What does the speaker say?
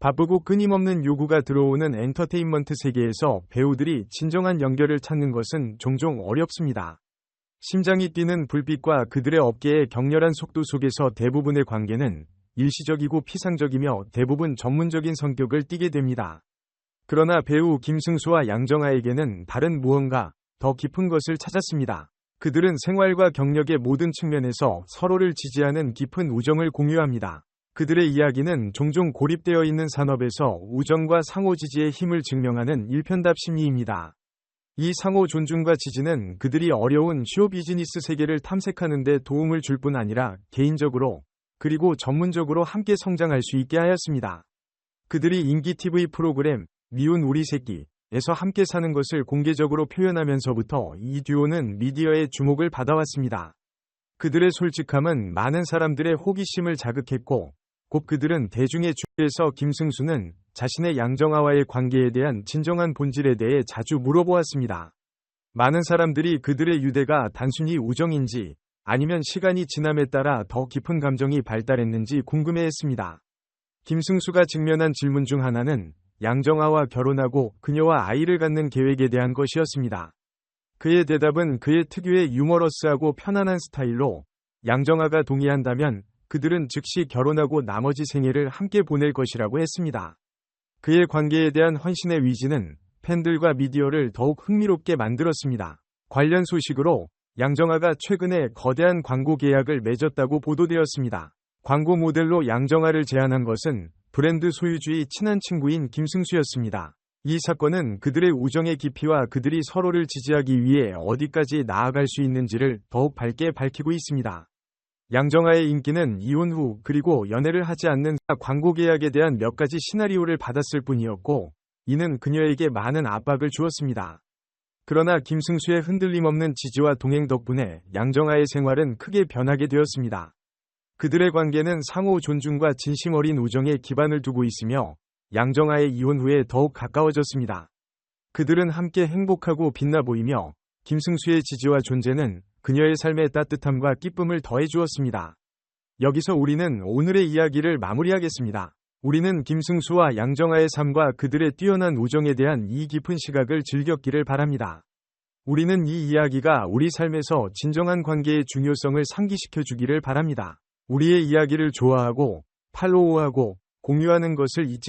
바쁘고 끊임없는 요구가 들어오는 엔터테인먼트 세계에서 배우들이 진정한 연결을 찾는 것은 종종 어렵습니다. 심장이 뛰는 불빛과 그들의 어깨의 격렬한 속도 속에서 대부분의 관계는 일시적이고 피상적이며 대부분 전문적인 성격을 띠게 됩니다. 그러나 배우 김승수와 양정아에게는 다른 무언가 더 깊은 것을 찾았습니다. 그들은 생활과 경력의 모든 측면에서 서로를 지지하는 깊은 우정을 공유합니다. 그들의 이야기는 종종 고립되어 있는 산업에서 우정과 상호 지지의 힘을 증명하는 일편답 심리입니다. 이 상호 존중과 지지는 그들이 어려운 쇼 비즈니스 세계를 탐색하는 데 도움을 줄 뿐 아니라 개인적으로 그리고 전문적으로 함께 성장할 수 있게 하였습니다. 그들이 인기 TV 프로그램 미운 우리 새끼에서 함께 사는 것을 공개적으로 표현하면서부터 이 듀오는 미디어의 주목을 받아왔습니다. 그들의 솔직함은 많은 사람들의 호기심을 자극했고 곧 그들은 대중의 주에서 김승수는 자신의 양정아와의 관계에 대한 진정한 본질에 대해 자주 물어보았습니다. 많은 사람들이 그들의 유대가 단순히 우정인지 아니면 시간이 지남에 따라 더 깊은 감정이 발달했는지 궁금해했습니다. 김승수가 직면한 질문 중 하나는 양정아와 결혼하고 그녀와 아이를 갖는 계획에 대한 것이었습니다. 그의 대답은 그의 특유의 유머러스하고 편안한 스타일로 양정아가 동의한다면 그들은 즉시 결혼하고 나머지 생애를 함께 보낼 것이라고 했습니다. 그의 관계에 대한 헌신의 위지는 팬들과 미디어를 더욱 흥미롭게 만들었습니다. 관련 소식으로 양정아가 최근에 거대한 광고 계약을 맺었다고 보도되었습니다. 광고 모델로 양정아를 제안한 것은 브랜드 소유주의 친한 친구인 김승수였습니다. 이 사건은 그들의 우정의 깊이와 그들이 서로를 지지하기 위해 어디까지 나아갈 수 있는지를 더욱 밝게 밝히고 있습니다. 양정아의 인기는 이혼 후 그리고 연애를 하지 않는 광고 계약에 대한 몇 가지 시나리오를 받았을 뿐이었고 이는 그녀에게 많은 압박을 주었습니다. 그러나 김승수의 흔들림 없는 지지와 동행 덕분에 양정아의 생활은 크게 변하게 되었습니다. 그들의 관계는 상호 존중과 진심 어린 우정에 기반을 두고 있으며 양정아의 이혼 후에 더욱 가까워졌습니다. 그들은 함께 행복하고 빛나 보이며 김승수의 지지와 존재는 그녀의 삶의 따뜻함과 기쁨을 더해 주었습니다. 여기서 우리는 오늘의 이야기를 마무리하겠습니다. 우리는 김승수와 양정아의 삶과 그들의 뛰어난 우정에 대한 이 깊은 시각을 즐겼기를 바랍니다. 우리는 이 이야기가 우리 삶에서 진정한 관계의 중요성을 상기시켜 주기를 바랍니다. 우리의 이야기를 좋아하고 팔로우하고 공유하는 것을 잊지